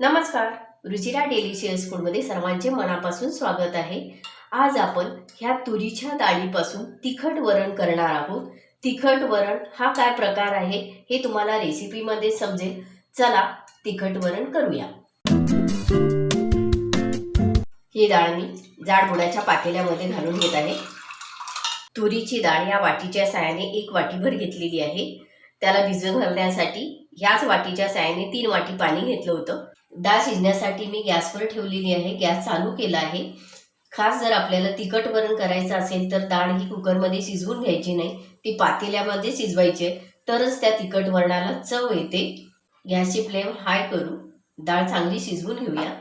नमस्कार. रुचिरा डेलिशियस फूडमध्ये सर्वांचे मनापासून स्वागत आहे. आज आपण ह्या तुरीच्या डाळीपासून तिखट वरण करणार आहोत. तिखट वरण हा काय प्रकार आहे हे तुम्हाला रेसिपीमध्ये समजेल. चला तिखट वरण करूया. ही डाळ मी जाड बुडाच्या पातेल्यामध्ये घालून घेत आहे. तुरीची डाळ या वाटीच्या साहाय्याने एक वाटीभर घेतलेली आहे. त्याला भिजत घालण्यासाठी ह्याच वाटीच्या सायाने तीन वाटी पाणी घेतलं होतं. डाळ शिजण्यासाठी मी गॅसवर ठेवलेली आहे. गॅस चालू केला आहे. खास जर आपल्याला तिखट वरण करायचं असेल तर डाळ ही कुकरमध्ये शिजवून घ्यायची नाही. ती पातेल्यामध्ये शिजवायची आहे. तरच त्या तिखट वरणाला चव येते. गॅसची फ्लेम हाय करू. डाळ चांगली शिजवून घेऊया.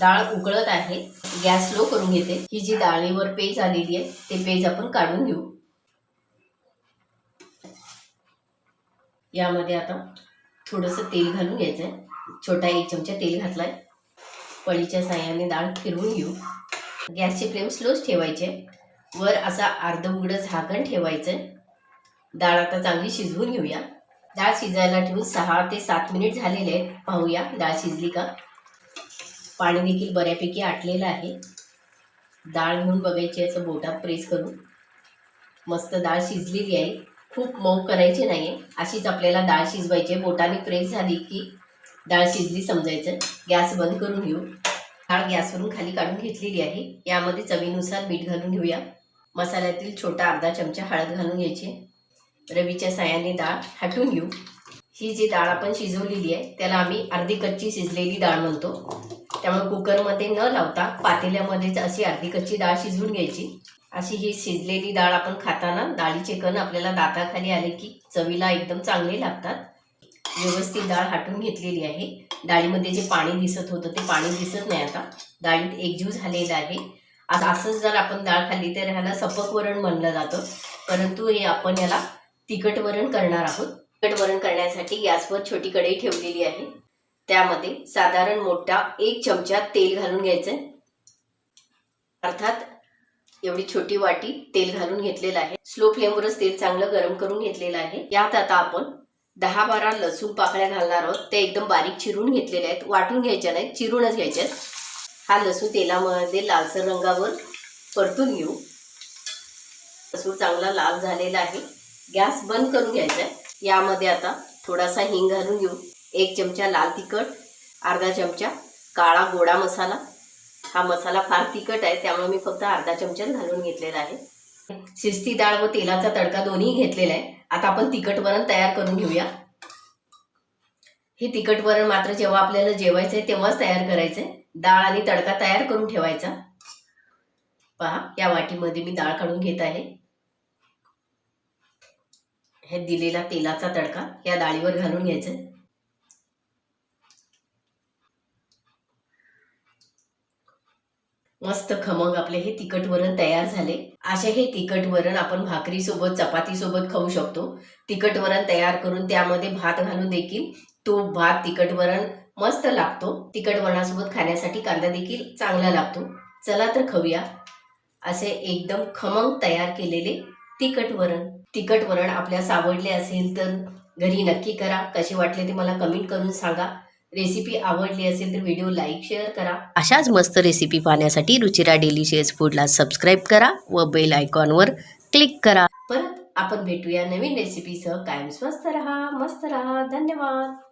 डाळ उकळत आहे. गॅस स्लो करून घेते. ही जी डाळीवर पेज आलेली आहे ते पेज आपण काढून घेऊ. यामध्ये आता थोडंसं तेल घालून घ्यायचं आहे छोटा एक चमचा तेल घातला आहे पळीच्या साह्याने डाळ फिरवून घेऊ. गॅसची फ्लेम स्लोच ठेवायचे वर असा अर्ध उघडं झाकण ठेवायचं आहे डाळ आता चांगली शिजवून घेऊया. डाळ शिजायला ठेवून सहा ते सात मिनिट झालेले आहेत. पाहूया डाळ शिजली का? पाणी देखील बऱ्यापैकी आटलेलं आहे. डाळ घेऊन बघायची असं बोटात प्रेस करून. मस्त डाळ शिजलेली आहे. खूप मऊ करायची नाही आहे अशीच आपल्याला डाळ शिजवायची. बोटाने प्रेस झाली की डाळ शिजली समजायचं. गॅस बंद करून घेऊ. डाळ गॅसवरून खाली काढून घेतलेली आहे. यामध्ये चवीनुसार मीठ घालून घेऊया. मसाल्यातील छोटा अर्धा चमचा हळद घालून घ्यायची. रवीच्या साह्याने डाळ हटून घेऊ. ही जी डाळ आपण शिजवलेली आहे त्याला आम्ही अर्धी कच्ची शिजलेली डाळ म्हणतो. त्यामुळे कुकरमध्ये न लावता पातेल्यामध्येच अशी अर्धी कच्ची डाळ शिजवून घ्यायची. अशी ही शिजलेली डाळ आपण खाताना डाळीचे कण आपल्याला दाताखाली आले की चवीला एकदम चांगले लागतात. व्यवस्थित डाळ हाटून घेतलेली आहे. डाळीमध्ये जे पाणी दिसत होतं ते पाणी दिसत नाही आता. डाळीत एकजीव झालेलं आहे. आता असंच जर आपण डाळ खाल्ली तर ह्याला सपक वरण म्हणलं जातं. परंतु हे आपण याला तिखट वरण करणार आहोत. तिखट वरण करण्यासाठी गॅसवर छोटी कढई ठेवलेली आहे. त्यामध्ये साधारण मोठा एक चमचा तेल घालून घ्यायचं अर्थात एवढी छोटी वाटी तेल घालून घेतलेलं आहे. स्लो फ्लेमवरच तेल चांगलं गरम करून घेतलेलं आहे. यात आता आपण दहा बारा लसूण पाकळ्या घालणार आहोत. ते एकदम बारीक चिरून घेतलेले आहेत. वाटून घ्यायच्या नाहीत चिरूनच घ्यायच्यात हा लसूण तेलामध्ये लालसर रंगावर परतून घेऊ. लसूण चांगला लाल झालेला आहे. गॅस बंद करून घ्यायचा आहे. यामध्ये आता थोडासा हिंग घालून घेऊ. एक चमचा लाल तिखट अर्धा चमचा काळा गोडा मसाला. हा मसाला फार तिखट आहे त्यामुळे मी फक्त अर्धा चमचाच घालून घेतलेला आहे. शिस्ती डाळ व तेलाचा तडका दोन्ही घेतलेला आहे. आता आपण तिखट वरण तयार करून घेऊया. हे तिखट वरण मात्र जेव्हा आपल्याला जेवायचं आहे तेव्हाच तयार करायचं आहे डाळ आणि तडका तयार करून ठेवायचा. पहा या वाटीमध्ये मी डाळ काढून घेत आहे. हे दिलेला तेलाचा तडका या डाळीवर घालून घ्यायचं मस्त खमंग आपले हे तिखट वरण तयार झाले. असे हे तिखट वरण आपण भाकरी सोबत चपाती सोबत खाऊ शकतो. तिखट वरण तयार करून त्यामध्ये भात घालून देखील तो भात तिखट वरण मस्त लागतो. तिखट वरणासोबत खाण्यासाठी कांदा देखील चांगला लागतो. चला तर खाऊया. असे एकदम खमंग तयार केलेले तिखट वरण. तिखट वरण आपल्यास आवडले असेल तर घरी नक्की करा. कसे वाटले ते मला कमेंट करून सांगा. रेसिपी आवडली असेल तर व्हिडिओ लाईक शेअर करा. अशाच मस्त रेसिपी पाहण्यासाठी रुचिरा डेलिशियस फूडला सबस्क्राईब करा व बेल आयकॉनवर क्लिक करा. परत आपण भेटूया नवीन रेसिपीसह कायम स्वस्त रहा मस्त रहा. धन्यवाद.